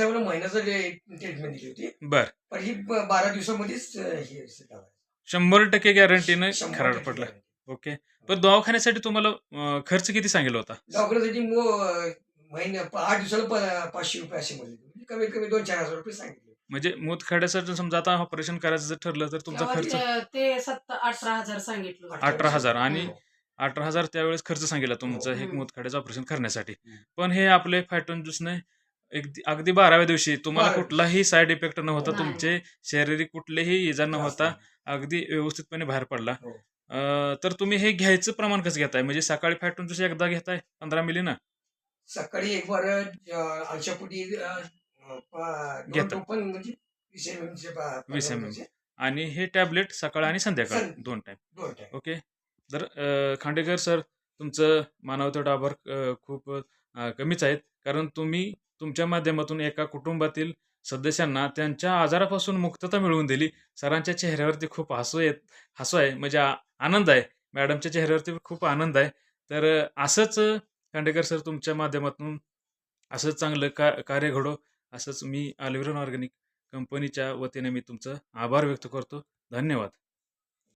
त्यामुळे महिन्याचं ट्रीटमेंट दिली होती बर पण ही बारा दिवसामध्येच हे. शंभर टक्के गॅरंटीनं शंभर टक्के पडला guarantee. ओके पण दवाखान्यासाठी तुम्हाला अं, खर्च किती सांगितला होता दवाखान्यासाठी महिन्या आठ दिवसाला प- पाचशे रुपये असे म्हणले म्हणजे कमीत कमी दोन चार हजार रुपये सांगितले म्हणजे मूतखड्यासाठी समजा आता ऑपरेशन करायचं जर ठरलं तर तुमचा तेव्हा खर्च ते- ते सत्तर अठरा हजार सांगितलं होतं. अठरा हजार आणि हो. अठरा हजार त्यावेळेस खर्च सांगितला तुमचं हे हम्म. मूतखड्याचं ऑपरेशन करण्यासाठी हम्म. पण हे आपले फायटोन ज्यूसने अगदी अगदी बाराव्या दिवशी तुम्हाला बाराव्या कुठलाही साईड इफेक्ट न होता नाही. तुमचे शारीरिक कुठलेही इजा न त्रास होता नाही. अगदी व्यवस्थितपणे बाहेर पडला हो. अं, तर तुम्ही हे घ्यायचं प्रमाण कसं घेताय म्हणजे सकाळी फॅटोन ज्यूस एकदा घेताय पंधरा मिली ना सकाळी एक बार घेतात. म्हणजे वीस MM. म्हणजे आणि हे टॅबलेट सकाळ आणि संध्याकाळ सं- दोन टाइम दोन टाइम ओके तर अ, खांडेकर सर तुमचं मानव तेवढा आभार अ, खूप अ, कमीच आहेत कारण तुम्ही तुमच्या माध्यमातून एका कुटुंबातील सदस्यांना त्यांच्या आजारापासून मुक्तता मिळवून दिली. सरांच्या चेहऱ्यावरती खूप हसू येत हसू आहे म्हणजे आ- आनंद आहे. मॅडमच्या चेहऱ्यावरती खूप आनंद आहे. तर असंच खांडेकर सर तुमच्या माध्यमातून असंच चांगलं का कार्य घडो असंच मी अल्विरन ऑर्गॅनिक कंपनीच्या वतीने मी तुमचं आभार व्यक्त करतो. धन्यवाद.